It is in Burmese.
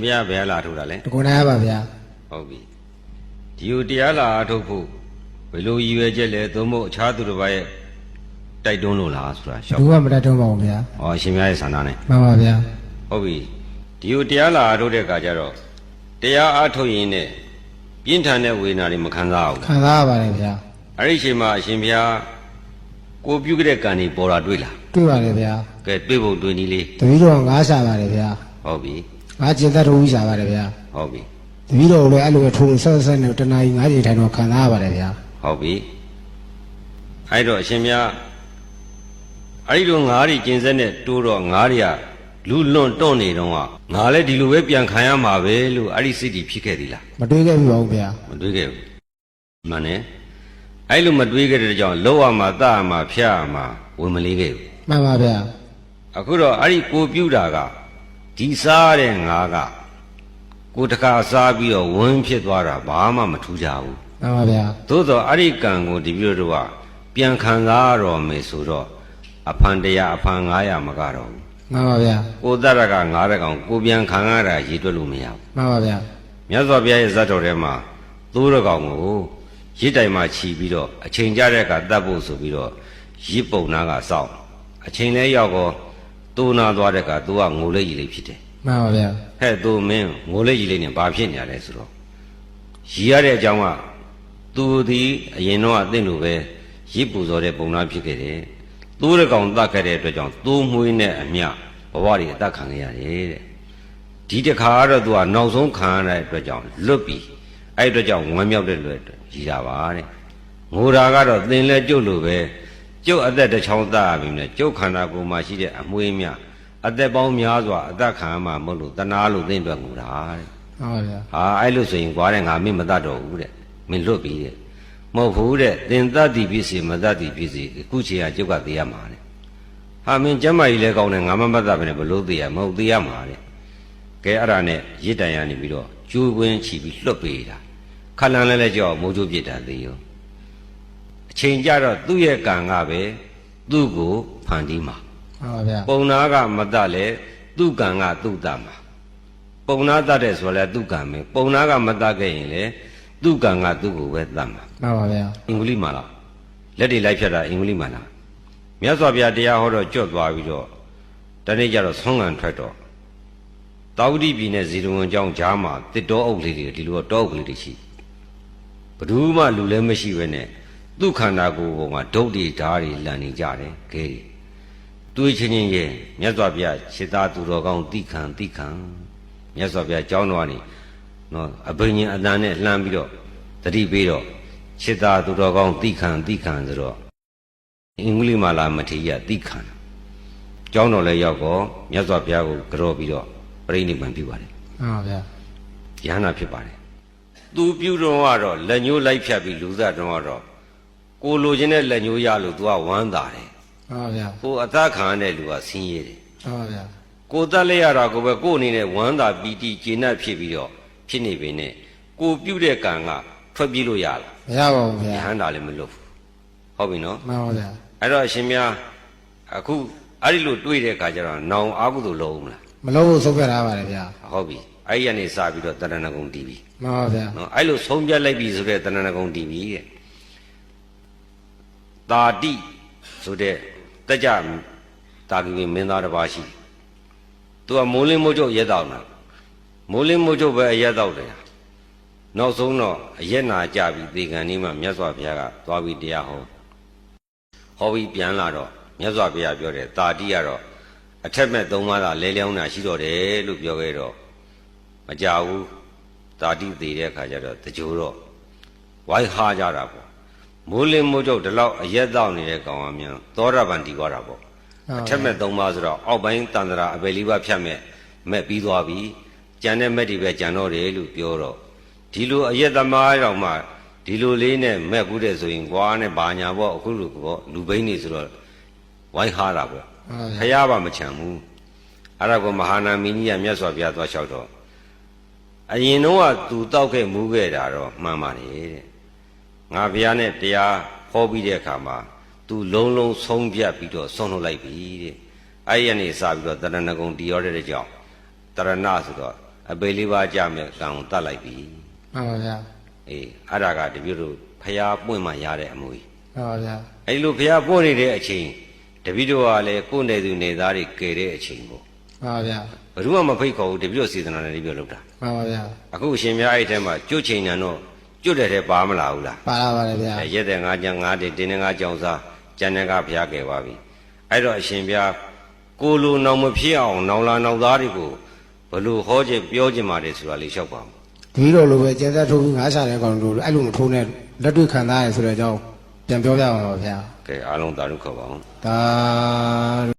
ဘုရားဘယ်လာထုတ်တာလဲတကုနာပါဗျာဟုတ်ပြီဒီကိုတရားလာအထုတ်ဖို့ဘယ်လိုရည်ရွယ်ချက်လဲသို့မဟုတ်အခြားသူတစ်ပါးရဲ့တိုက်တွန်းလို့လားဆိုတာရှောက်ဘူးကမတတ်တော့ပါဘူးဗျာဟောအရှင်မြတ်ရဲ့ဆန္ဒနဲ့မှန်ပါဗျာဟုတ်ပြီဒီကိုတရားလာအထုတ်တဲ့အခါကျတော့တရားအထုတ်ရင်နဲ့ပြင်းထန်တဲ့ဝေဒနာတွေမခံစားအောင်ခံစားရပါတယ်ဗျာအဲ့ဒီအချိန်မှာအရှင်ဘုရားကိုပြုတ်တဲ့ကံတွေပေါ်လာတွေ့လားတွေ့ပါတယ်ဗျာကဲတွေ့ဖို့တွေ့နည်းလေးတပီတော်ငါးရှာပါတယ်ဗျာဟုတ်ပြီ ငါကျင်သက်တော်ကြီးရှာပါတယ်ဗျာဟုတ်ပြီတပီတော်လည်းအဲ့လိုပဲထိုးဆက်ဆက်နဲ့တနာကြီးငါးကြီးထိုင်တော့ခံစားရပါတယ်ဗျာဟုတ်ပြီအဲ့တော့အရှင်မြတ်အဲ့ဒီလိုငါးတွေကျင်စက်နဲ့တိုးတော့ငါးတွေကလူလွန်တွန့်နေတော့ကငါလည်းဒီလိုပဲပြန်ခံရမှာပဲလို့အဲ့ဒီစိတ်ကြီးဖြစ်ခဲ့သီလားမတွေးခဲ့ပြီပါဘူးဗျာမတွေးခဲ့ဘူးမှန်တယ်အဲ့လိုမတွေးခဲ့တဲ့ကြောင့်လောရမှာတရမှာဖျားမှာဝင်မလေးခဲ့ဘူးမှန်ပါဗျာအခုတော့အဲ့ဒီကိုပြူတာက ဒီစားတဲ့ငါးကကိုတခါစားပြီးတော့ဝင်းဖြစ်သွားတာဘာမှမထူးကြဘူးမှန်ပါဗျာသို့တော့အဲ့ဒီကံကိုဒီပြိုတို့ကပြန်ခံစားရတော့မယ်ဆိုတော့အဖန်တရားအဖန်900မကတော့ဘူးမှန်ပါဗျာကိုတရက900ကောင်ကိုပြန်ခံရတာရည်တွက်လို့မရဘူးမှန်ပါဗျာမြတ်စွာဘုရားရဲ့ဇတ်တော်ထဲမှာသိုးရကောင်ကိုရစ်တိုင်မှာခြီးပြီးတော့အချိန်ကြတဲ့အခါတတ်ဖို့ဆိုပြီးတော့ရစ်ပုံနာကစောင့်အချိန်လဲရောက်တော့ တူနာသွားတဲ့အခါသူကငိုလေးကြီးလေးဖြစ်တယ်မှန်ပါဗျာဟဲ့သူမင်းငိုလေးကြီးလေးနဲ့ဘာဖြစ်နေရလဲဆိုတော့ရည်ရတဲ့အကြောင်းကသူသည်အရင်တော့အသင့်လိုပဲရစ်ပူဇော်တဲ့ပုံနာဖြစ်ခဲ့တယ်သူရကောင်တတ်ခဲ့တဲ့အတွက်ကြောင့်သူ့မွေးနဲ့အမျှဘဝတွေအသက်ခံခဲ့ရတယ်တဲ့ဒီတခါကတော့သူကနောက်ဆုံးခံရတဲ့အတွက်ကြောင့်လွတ်ပြီအဲ့အတွက်ကြောင့်ဝမ်းမြောက်တဲ့လွယ်ရည်တာပါတဲ့ငိုတာကတော့သင်လဲကျုပ်လိုပဲ ကျုပ်အသက်တစ်ချောင်းသတ်ရပြီနဲ့ကျုပ်ခန္ဓာကိုယ်မှာရှိတဲ့အမွေးမြအသက်ပေါင်းများစွာအသက်ခံရမှာမဟုတ်လို့တနာလို့သင်အတွက်ငိုတာတဲ့မှန်ပါဗျာဟာအဲ့လို့ဆိုရင်ကွာတဲ့ငါမင်းမတတ်တော့ဘူးတဲ့မင်းလွတ်ပြီတဲ့မဟုတ်ဘူးတဲ့သင်တတ်သည်ဖြစ်စီမတတ်သည်ဖြစ်စီအခုချိန်ကကျုပ်ကသိရမှာတဲ့ဟာမင်းကျမ်းမာကြီးလဲကောင်းတယ်ငါမမတ်တတ်ပဲနဲ့ဘလို့သိရမဟုတ်သိရမှာတဲ့ကဲအဲ့ဒါနဲ့ရစ်တန်ရနေပြီးတော့ကျိုးကွင်းချီပြီးလွတ်ပေးတာခလန်လဲလဲကြောက်မိုးချိုးပြစ်တာသေးရော အချိန်ကြတော့သူ့ရဲ့ကံကပဲသူ့ကိုဖန်တီးမှာမှန်ပါဗျာပုံနာကမတတ်လဲသူ့ကံကသူ့တတ်မှာပုံနာတတ်တဲ့ဆိုလဲသူ့ကံပဲပုံနာကမတတ်ခဲ့ရင်လေသူ့ကံကသူ့ကိုပဲတတ်မှာမှန်ပါဗျာအင်္ဂလိပ်မာလာလက်တွေလိုက်ဖြတ်တာအင်္ဂလိပ်မာလာမြတ်စွာဘုရားတရားဟောတော့ကြွတ်သွားပြီးတော့တနေ့ကျတော့ဆုံးငံထွက်တော့တာဝတိပြည်နဲ့ဇီရဝံကျောင်းကြားမှာတစ်တောအုပ်လေးတွေဒီလိုတောအုပ်ကလေးတွေရှိဘယ်သူမှလူလည်းမရှိပဲနဲ့ သူ့ခန္ဓာကိုယ်ပေါ်မှာဒုတ်တွေဓာတ်တွေလန်နေကြတယ်ခဲတွေတွေးချင်းချင်းရဲ့မြတ်စွာဘုရားခြေသားသူတော်ကောင်းတိခံတိခံမြတ်စွာဘုရားကျောင်းတော်ကနေနော်အဘိညာဉ်အတန်နဲ့လှမ်းပြီးတော့တတိပေးတော့ခြေသားသူတော်ကောင်းတိခံတိခံဆိုတော့အင်္ဂလိပ်မာလာမထေရတိခံကျောင်းတော်လည်းရောက်တော့မြတ်စွာဘုရားကိုကြောပြီးတော့ပြိဋိဘံပြုပါတယ်မှန်ပါဗျာယဟနာဖြစ်ပါတယ်သူပြုတော့ကတော့လက်ညှိုးလိုက်ဖြတ်ပြီးလူသားတော့ကတော့ ကိုလိုချင်တဲ့လက်ညှိုးရလို့သူကဝမ်းသာတယ်မှန်ပါဗျာကိုအသက်ခံရတဲ့လူကဆင်းရဲတယ်မှန်ပါဗျာကိုတက်လက်ရတာကိုပဲကိုအနေနဲ့ဝမ်းသာပီတိကျေနပ်ဖြစ်ပြီးတော့ဖြစ်နေပေနဲ့ကိုပြုတဲ့ကံကထွက်ပြေးလို့ရလားမရပါဘူးဗျာယဟန္တာလည်းမလွတ်ဘူးဟုတ်ပြီနော်မှန်ပါဗျာအဲ့တော့အရှင်များအခုအဲ့ဒီလိုတွေးတဲ့အခါကျတော့နောင်အာဟုသို့လုံးမလားမလို့ဖို့ဆုံးဖြတ်ထားပါတယ်ဗျာဟုတ်ပြီအဲ့ဒီကနေစပြီးတော့တဏှဏဂုံတီးပြီမှန်ပါဗျာနော်အဲ့လိုဆုံးပြတ်လိုက်ပြီဆိုတဲ့တဏှဏဂုံတီးပြီတဲ့ တာတိဆိုတဲ့တကြတာကိမင်းသားတစ်ပါးရှိသူကမိုးလင်းမိုးချုပ်ရဲတောက်တာမိုးလင်းမိုးချုပ်ပဲအရက်တောက်တယ်နောက်ဆုံးတော့အရက်နာကြပြီသေကံนี้မှမြတ်စွာဘုရားကသွားပြီးတရားဟောဟောပြီးပြန်လာတော့မြတ်စွာဘုရားပြောတယ်တာတိကတော့အထက်မဲ့သုံးပါးသာလဲလျောင်းတာရှိတော့တယ်လို့ပြောခဲ့တော့မကြဘူးတာတိသေးတဲ့အခါကျတော့တကြိုတော့ဝိုင်းဟာကြတာပေါ့ မိုးလင်းမိုးချုပ်ဒီလောက်အရက်တောက်နေတဲ့ကောင်အမြန်သောရပန်တီသွားတာပေါ့အထက်မဲ့သုံးပါးဆိုတော့အောက်ပိုင်းတန်တရာအပယ်လေးပါဖြတ်မဲ့မဲ့ပြီးသွားပြီကြံတဲ့မဲ့တွေပဲကြံတော့တယ်လို့ပြောတော့ဒီလိုအရက်သမားတော်မှဒီလိုလေးနဲ့မဲ့ဘူးတဲ့ဆိုရင်ကွာနဲ့ဘာညာပေါ့အခုလိုပေါ့လူဘိန်းနေဆိုတော့ဝိုင်းဟာတာပေါ့မှန်ပါဖဗျာះပါမချမ်းဘူးအဲ့ဒါကိုမဟာနာမင်းကြီးကမြတ်စွာဘုရားသွားလျှောက်တော့အရင်တော့ကသူတောက်ခဲ့မူးခဲ့တာတော့မှန်ပါတယ်တဲ့ ငါဘုရားနဲ့တရားဟောပြီးတဲ့အခါမှာသူလုံးလုံးဆုံးပြတ်ပြီးတော့ဆုံးထုတ်လိုက်ပြီတဲ့အဲ့ဒီကနေစပြီးတော့တရဏဂုံတည်ရောတဲ့ကြောင့်တရဏဆိုတော့အပေလေးပါးကြမဲ့ကံကိုတတ်လိုက်ပြီမှန်ပါဗျာအေးအဲ့ဒါကတပြည့်တို့ဖျားပွင့်မှရတဲ့အမွေမှန်ပါဗျာအဲ့လိုဖျားပွင့်နေတဲ့အချိန်တပြည့်တို့ကလည်းကိုယ်နေသူနေသားတွေကယ်တဲ့အချိန်ပေါ့မှန်ပါဗျာဘယ်သူမှမဖိတ်ခေါ်ဘူးတပြည့်တို့စေတနာနဲ့တပြည့်လောက်တာမှန်ပါဗျာအခုအရှင်မြတ်အဲ့ထဲမှာကျွတ်ချိန်တယ်တော့ ကျွတ်တဲ့ထဲပါမလာဘူးလားပါလာပါတယ်ဗျာအဲရက်တဲ့ငါးကြံငါးတင်တင်းနဲ့ငါးကြောင်စားကျန်တဲ့ကဘုရားကယ်ပါပြီအဲ့တော့အရှင်ဘုရားကိုလိုနောင်မဖြစ်အောင်နောင်လာနောင်သားတွေကိုဘလို့ဟောခြင်းပြောခြင်းပါတယ်ဆိုတာလေးလျှောက်ပါဦးဒီလိုလိုပဲကျန်သက်ထိုးပြီးငါးချတဲ့ကောင်တို့အဲ့လိုမထိုးနဲ့လက်တွေ့ခံသားရဆိုတဲ့အကြောင်းပြန်ပြောပြပါပါဗျာကဲအားလုံးသာဓုခေါ်ပါအောင်ဒါ